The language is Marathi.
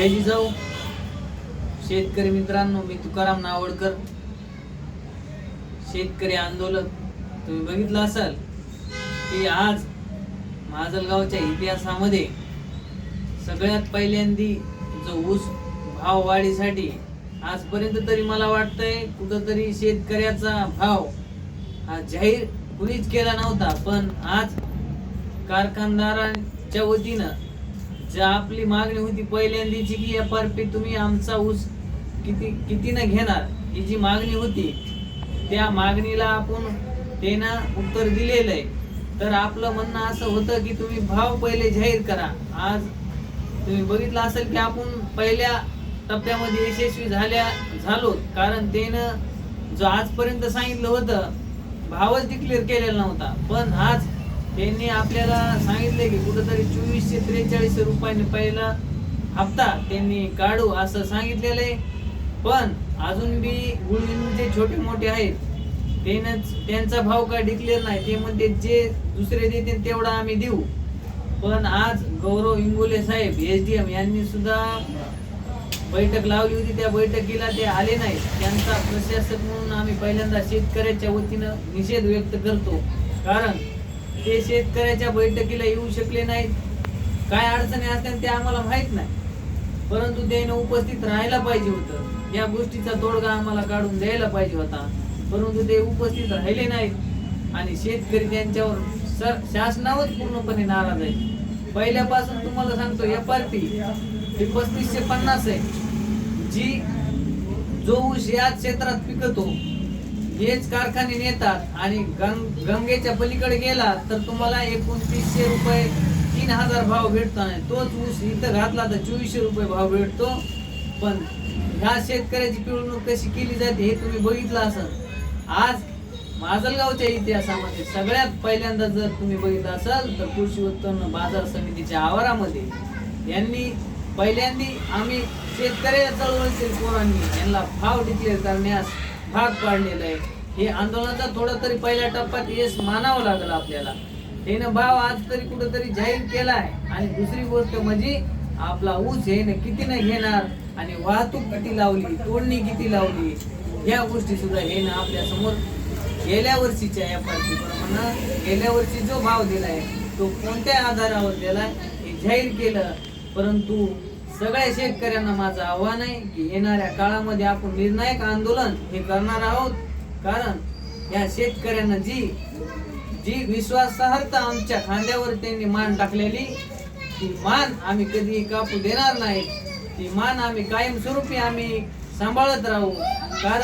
जय जिजाऊ शेतकरी मित्रांनो मी तुकाराम नावडकर. शेतकरी आंदोलन तुम्ही बघितलं असाल की आज माजलगावच्या इतिहासामध्ये सगळ्यात पहिल्यांदी जो ऊस भाव वाढीसाठी आजपर्यंत तरी मला वाटतंय कुठंतरी शेतकऱ्याचा भाव हा जाहीर कुणीच केला नव्हता पण आज कारखानदारांच्या वतीनं जे आपली मागणी होती पहिल्यांदीची की एफ आर पी तुम्ही आमचा ऊस किती कितीनं घेणार ही जी मागणी होती त्या मागणीला आपण त्यानं उत्तर दिलेलं आहे. तर आपलं म्हणणं असं होतं की तुम्ही भाव पहिले जाहीर करा. आज तुम्ही बघितलं असेल की आपण पहिल्या टप्प्यामध्ये यशस्वी झाल्या झालो. कारण त्यानं जो आजपर्यंत सांगितलं होतं भावच डिक्लेअर केलेला नव्हता. पण आज त्यांनी आपल्याला सांगितले की कुठंतरी चोवीसशे त्रेचाळीस रुपयाने पहिला हप्ता त्यांनी काढू असं सांगितलेलं आहे. पण अजून बी गुळविंदू जे छोटे मोठे आहेत. त्यानंच त्यांचा भाव काय डिक्लेअर नाही. ते म्हणते जे दुसरे देतील तेवढा आम्ही देऊ. पण आज गौरव इंगोले साहेब एस डी एम यांनी सुद्धा बैठक लावली होती. त्या बैठकीला ते आले नाहीत. त्यांचा प्रशासक म्हणून आम्ही पहिल्यांदा शेतकऱ्याच्या वतीनं निषेध व्यक्त करतो. कारण ते शेतकऱ्याच्या बैठकीला येऊ शकले नाहीत काय अडचणी असतात ते आम्हाला माहीत नाही. परंतु त्याने उपस्थित राहायला पाहिजे होतं. या गोष्टीचा तोडगा आम्हाला काढून द्यायला पाहिजे होता. परंतु ते उपस्थित राहिले नाहीत आणि शेतकरी त्यांच्यावर सर शासनावर पूर्णपणे नाराज आहे पहिल्यापासून तुम्हाला सांगतो या पार्टी ही पस्तीसशे पन्नास आहे. जी जो ऊस याच क्षेत्रात पिकतो हेच कारखाने नेतात आणि गंग गंगेच्या पलीकडे गेला तर तुम्हाला एकोणतीसशे रुपये तीन हजार भाव भेटतो आणि तोच ऊस इथं घातला तर चोवीसशे रुपये भाव भेटतो. पण ह्या शेतकऱ्याची पिळवणूक कशी केली जाते हे तुम्ही बघितलं असाल. आज माजलगावच्या इतिहासामध्ये सगळ्यात पहिल्यांदा जर तुम्ही बघितलं असाल तर कृषी उत्पन्न बाजार समितीच्या आवारामध्ये यांनी पहिल्यांदी आम्ही शेतकऱ्या चळवळीतील पोरांनी यांना भाव डिक्लेअर करण्यास भाग पाडलेला आहे. हे आंदोलनाचा थोडा तरी पहिल्या टप्प्यात यश मानावं लागलं आपल्याला. हेनं भाव आज तरी कुठंतरी जाहीर केला आहे आणि दुसरी गोष्ट म्हणजे आपला ऊस हे न किती न घेणार आणि वाहतूक किती लावली तोडणी किती लावली ह्या गोष्टी सुद्धा हे ना आपल्यासमोर गेल्या वर्षीच्या या पार्टीप्रमाणे गेल्या वर्षी जो भाव दिलाय तो कोणत्या आधारावर दिलाय हे जाहीर केलं. परंतु सगळ्या शेतकऱ्यांना माझं आव्हान आहे की येणाऱ्या काळामध्ये आपण निर्णायक आंदोलन हे करणार आहोत. कारण या शेतकऱ्यांना जी जी विश्वासार्हता आमच्या खांद्यावर त्यांनी मान टाकलेली ती मान आम्ही कधीही कापू देणार नाही. ती मान आम्ही कायमस्वरूपी आम्ही सांभाळत राहू. कारण